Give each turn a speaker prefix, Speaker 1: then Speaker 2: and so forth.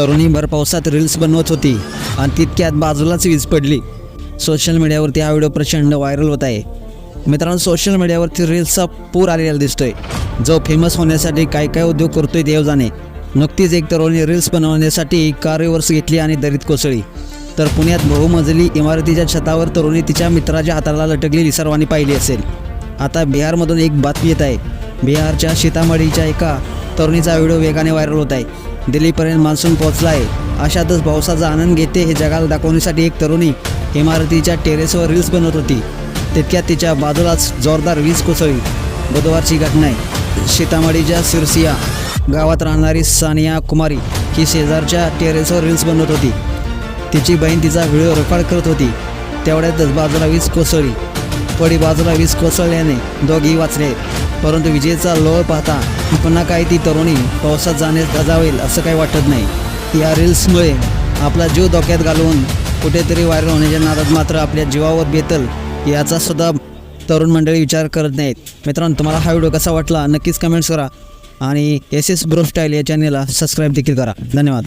Speaker 1: तरुणी भर पावसात रील्स बनवत होती आणि तितक्यात बाजूलाच वीज पडली. सोशल मीडियावरती हा व्हिडिओ प्रचंड व्हायरल होत आहे. मित्रांनो सोशल मीडियावरती रील्सचा पूर आलेला दिसतोय. जो फेमस होण्यासाठी काय काय उद्योग करतोय देव जाणे. नुकतीच एक तरुणी रील्स बनवण्यासाठी कार रिव्हर्स घेतली आणि दरीत कोसळली. तर पुण्यात बहुमजली इमारतीच्या छतावर तरुणी तिच्या मित्राच्या हाताला लटकलेली सर्वांनी पाहिली असेल. आता बिहारमधून एक बातमी येत आहे. बिहारच्या सीतामढीच्या एका तरुणीचा व्हिडिओ वेगाने व्हायरल होत आहे. दिल्लीपर्यंत मान्सून पोहोचला आहे अशातच पावसाचा आनंद घेते हे जगाला दाखवण्यासाठी एक तरुणी इमारतीच्या टेरेसवर रील्स बनवत होती. तितक्यात तिच्या बाजूलाच जोरदार वीज कोसळली. बुधवारची घटना आहे. सीतामढीच्या सिरसिया गावात राहणारी सानिया कुमारी ही शेजारच्या टेरेसवर रील्स बनवत होती. तिची बहीण तिचा व्हिडिओ रेकॉर्ड करत होती. तेवढ्यातच बाजूला वीज कोसळली. पडी बाजूला वीज कोसळल्याने दोघेही वाचले. परंतु विजेचा लोळ पाहता पुन्हा काही ती तरुणी पावसात जाण्यास दजावेल असं काही वाटत नाही. या रील्समुळे आपला जीव धोक्यात घालवून कुठेतरी व्हायरल होण्याच्या नादात मात्र आपल्या जीवावर बेतल याचा सुद्धा तरुण मंडळी विचार करत नाहीत. मित्रांनो तुम्हाला हा व्हिडिओ कसा वाटला? नक्कीच कमेंट्स करा आणि एस एस ब्रो स्टाईल या चॅनेलला सबस्क्राईब देखील करा. धन्यवाद.